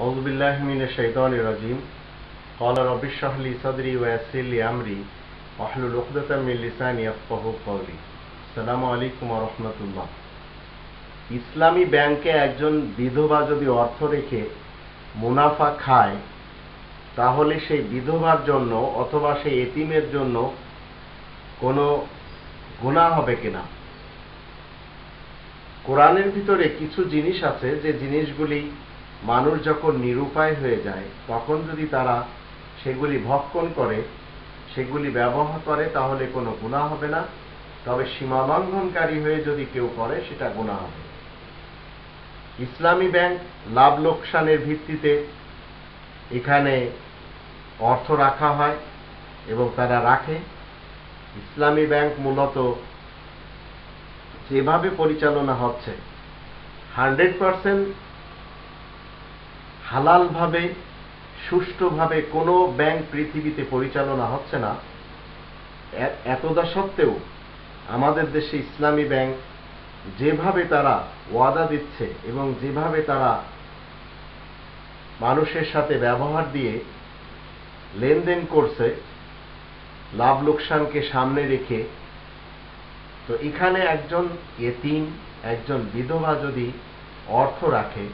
أعوذ بالله من الشيطان الرجيم قال رب اشرح لي صدري ويسر لي أمري واحلل عقدة من لساني يفقهوا قولي السلام عليكم ورحمة الله ইসলামী ব্যাংকে একজন বিধবা যদি অর্থ রেখে মুনাফা খায় তাহলে সেই বিধবার জন্য অথবা সেই এতিমের জন্য কোনো গুনাহ হবে কিনা কোরআনের ভিতরে কিছু জিনিস আছে যে জিনিসগুলি মানুষ যখন নিরুপায় হয়ে যায়, তখন যদি তারা সেগুলি ভক্ষণ করে, সেগুলি ব্যবহার করে, তাহলে কোনো গুণা হবে না। তবে সীমালঙ্ঘনকারী হয়ে যদি কেউ করে, সেটা গুণা হবে। ইসলামী ব্যাংক লাভ লোকসানের ভিত্তিতে এখানে অর্থ রাখা হয় এবং তারা রাখে। ইসলামী ব্যাংক মূলত যেভাবে পরিচালনা হচ্ছে, হান্ড্রেড পারসেন্ট হালালভাবে, সুষ্ঠুভাবে কোনো ব্যাংক পৃথিবীতে পরিচালনা হচ্ছে না এতদা সত্ত্বেও আমাদের দেশে ইসলামী ব্যাংক যেভাবে তারা ওয়াদা দিচ্ছে এবং যেভাবে তারা মানুষের সাথে ব্যবহার দিয়ে লেনদেন করছে, লাভ লোকসানকে সামনে রেখে, তো এখানে একজন এতিম, একজন বিধবা যদি অর্থ রাখে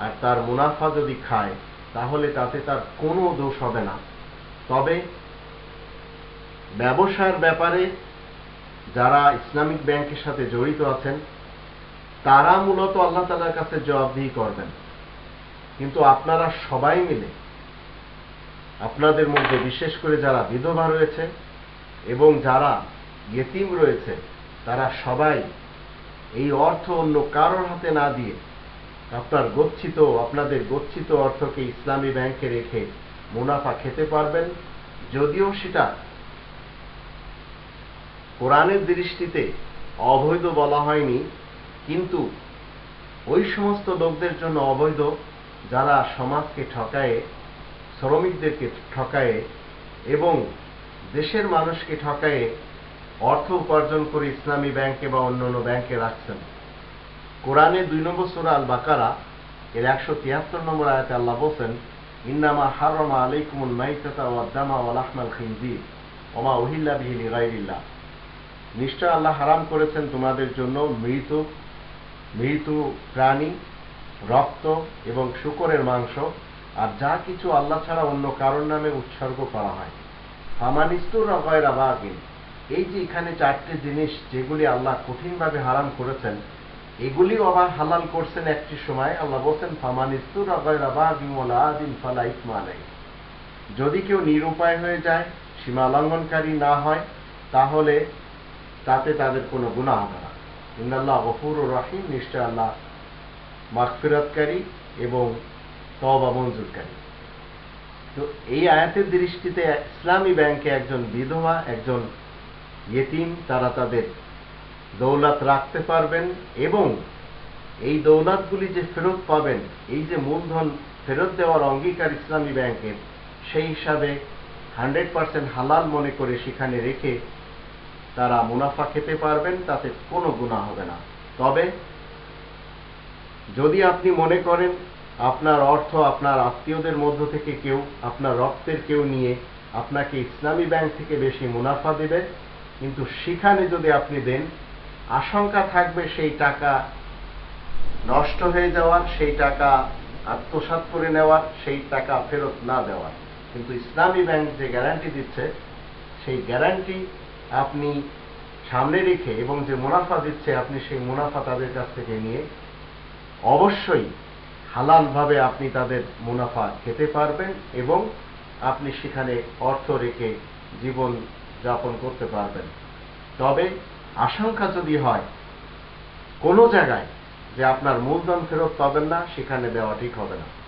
আর তার মুনাফা যদি খায়, তাহলে তাতে তার কোনো দোষ হবে না। তবে ব্যবসার ব্যাপারে যারা ইসলামিক ব্যাংকের সাথে জড়িত আছেন, তারা মূলত আল্লাহ তালার কাছে জবাবদিহি করবেন। কিন্তু আপনারা সবাই মিলে, আপনাদের মধ্যে বিশেষ করে যারা বিধবা রয়েছে এবং যারা ইয়েতিম রয়েছে, তারা সবাই এই অর্থ অন্য কারোর হাতে না দিয়ে আপনার গচ্ছিত, আপনাদের গচ্ছিত অর্থকে ইসলামী ব্যাংকে রেখে মুনাফা খেতে পারবেন, যদিও সেটা কোরআনের দৃষ্টিতে অবৈধ বলা হয়নি, কিন্তু ওই সমস্ত লোকদের জন্য অবৈধ যারা সমাজকে ঠকায়ে, শ্রমিকদেরকে ঠকায়ে এবং দেশের মানুষকে ঠকায়ে অর্থ উপার্জন করে ইসলামী ব্যাংকে বা অন্যান্য ব্যাংকে রাখছেন। কোরআনে দুই নম্বর সুরা আল বাকারা এর একশো তিয়াত্তর নম্বর আয়াতে আল্লাহ বলছেন, ইন্নামা হারমা আলাইকুমুল মাইতাতা ওয়া দামা ওয়া লাহমাল খিনজির ওমা উহিল্লা বিহি লিগাইরিল্লাহ। নিশ্চয় আল্লাহ হারাম করেছেন তোমাদের জন্য মৃত মৃত প্রাণী, রক্ত এবং শুকরের মাংস, আর যা কিছু আল্লাহ ছাড়া অন্য কারোর নামে উৎসর্গ করা হয়। ফামানিস্তুর রগয়রা বাগিন। এই যে এখানে চারটে জিনিস যেগুলি আল্লাহ কঠিনভাবে হারাম করেছেন এগুলিও আবার হালাল করছেন একটি সময়। আল্লাহ বলছেন ফামানিস্তুর যদি কেউ নিরুপায় হয়ে যায়, সীমা লঙ্ঘনকারী না হয়, তাহলে তাতে তাদের কোনো গুণা হবে না। ইন্নাল্লাহ গফুর রাহিম, নিশ্চয় আল্লাহ মাগফিরাতকারী এবং তবা মঞ্জুরকারী। তো এই আয়াতের দৃষ্টিতে ইসলামী ব্যাংকে একজন বিধবা, একজন ইয়েতিম, তারা তাদের দৌলত রাখতে পারবেন এবং এই দৌলতগুলি যে ফেরত পাবেন, এই যে মূলধন ফেরত দেওয়ার অঙ্গীকার ইসলামী ব্যাংকের, সেই হিসাবে হান্ড্রেড পার্সেন্ট হালাল মনে করে সেখানে রেখে তারা মুনাফা খেতে পারবেন, তাতে কোনো গুণা হবে না। তবে যদি আপনি মনে করেন আপনার অর্থ আপনার আত্মীয়দের মধ্য থেকে কেউ, আপনার রক্তের কেউ নিয়ে আপনাকে ইসলামী ব্যাংক থেকে বেশি মুনাফা দেবে, কিন্তু সেখানে যদি আপনি দেন আশঙ্কা থাকবে সেই টাকা নষ্ট হয়ে যাওয়ার, সেই টাকা আত্মসাৎ করে নেওয়ার, সেই টাকা ফেরত না দেওয়ার। কিন্তু ইসলামী ব্যাংক যে গ্যারান্টি দিচ্ছে, সেই গ্যারান্টি আপনি সামনে রেখে এবং যে মুনাফা দিচ্ছে, আপনি সেই মুনাফা তাদের কাছ থেকে নিয়ে অবশ্যই হালালভাবে আপনি তাদের মুনাফা খেতে পারবেন এবং আপনি সেখানে অর্থ রেখে জীবন যাপন করতে পারবেন। তবে আশঙ্কা যদি হয়, কোনো জায়গায় যে আপনার মূলধন ফেরত পাবেন না, সেখানে দেওয়া ঠিক হবে না।